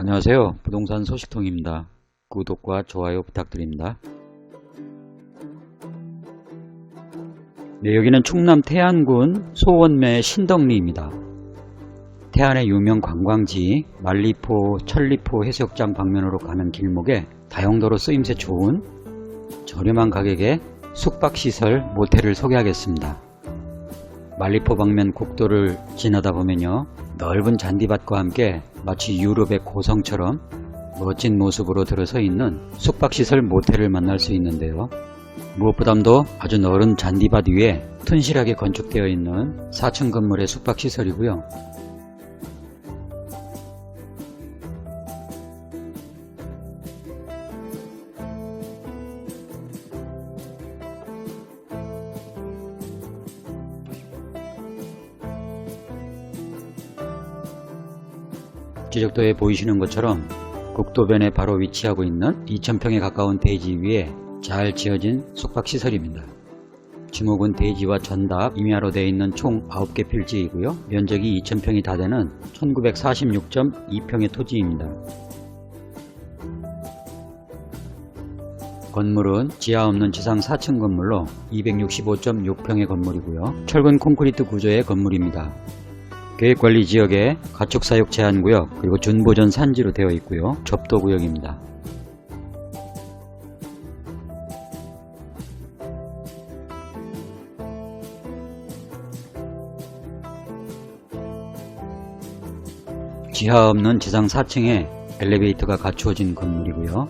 안녕하세요. 부동산 소식통입니다. 구독과 좋아요 부탁드립니다. 네, 여기는 충남 태안군 소원매 신덕리입니다. 태안의 유명 관광지 말리포, 천리포 해수욕장 방면으로 가는 길목에 다용도로 쓰임새 좋은 저렴한 가격의 숙박시설 모텔을 소개하겠습니다. 말리포 방면 국도를 지나다 보면요 넓은 잔디밭과 함께 마치 유럽의 고성처럼 멋진 모습으로 들어서 있는 숙박시설 모텔을 만날 수 있는데요. 무엇보다도 아주 넓은 잔디밭 위에 튼실하게 건축되어 있는 4층 건물의 숙박시설이고요 지적도에 보이시는 것처럼 국도변에 바로 위치하고 있는 2,000평에 가까운 대지 위에 잘 지어진 숙박시설입니다. 지목은 대지와 전답, 임야로 되어 있는 총 9개 필지이고요. 면적이 2,000평이 다 되는 1946.2평의 토지입니다. 건물은 지하 없는 지상 4층 건물로 265.6평의 건물이고요. 철근 콘크리트 구조의 건물입니다. 계획관리 지역에 가축사육 제한구역 그리고 준보전 산지로 되어 있고요. 접도구역입니다. 지하 없는 지상 4층에 엘리베이터가 갖추어진 건물이고요.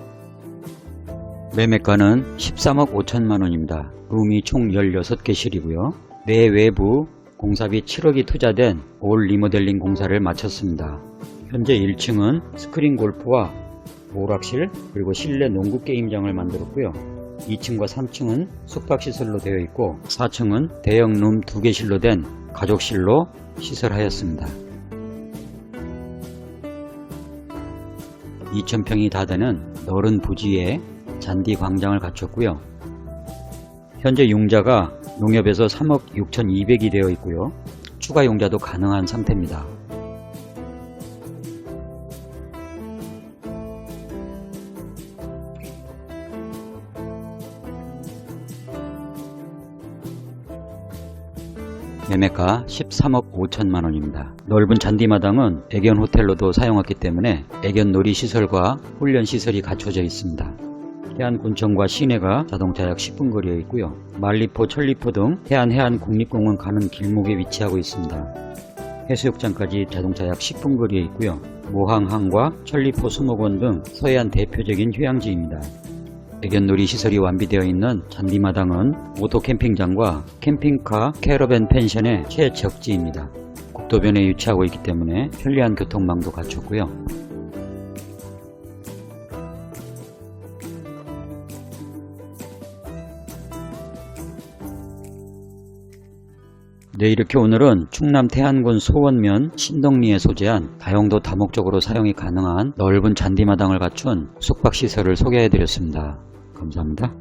매매가는 13억 5천만원입니다. 룸이 총 16개 실이고요. 내외부 공사비 7억이 투자된 올 리모델링 공사를 마쳤습니다. 현재 1층은 스크린 골프와 오락실 그리고 실내 농구 게임장을 만들었고요. 2층과 3층은 숙박시설로 되어 있고 4층은 대형 룸 2개실로 된 가족실로 시설하였습니다. 2,000평이 다 되는 넓은 부지에 잔디 광장을 갖췄고요. 현재 용자가 농협에서 3억 6,200이 되어 있고요. 추가 용자도 가능한 상태입니다. 매매가 13억 5천만 원입니다. 넓은 잔디마당은 애견 호텔로도 사용했기 때문에 애견 놀이 시설과 훈련 시설이 갖춰져 있습니다. 해안군청과 시내가 자동차 약 10분 거리에 있고요. 말리포, 천리포 등 해안 해안 국립공원 가는 길목에 위치하고 있습니다. 해수욕장까지 자동차 약 10분 거리에 있고요. 모항항과 천리포 수목원 등 서해안 대표적인 휴양지입니다. 애견놀이 시설이 완비되어 있는 잔디마당은 오토 캠핑장과 캠핑카 캐러밴 펜션의 최적지입니다. 국도변에 위치하고 있기 때문에 편리한 교통망도 갖췄고요. 네 이렇게 오늘은 충남 태안군 소원면 신덕리에 소재한 다용도 다목적으로 사용이 가능한 넓은 잔디마당을 갖춘 숙박시설을 소개해 드렸습니다. 감사합니다.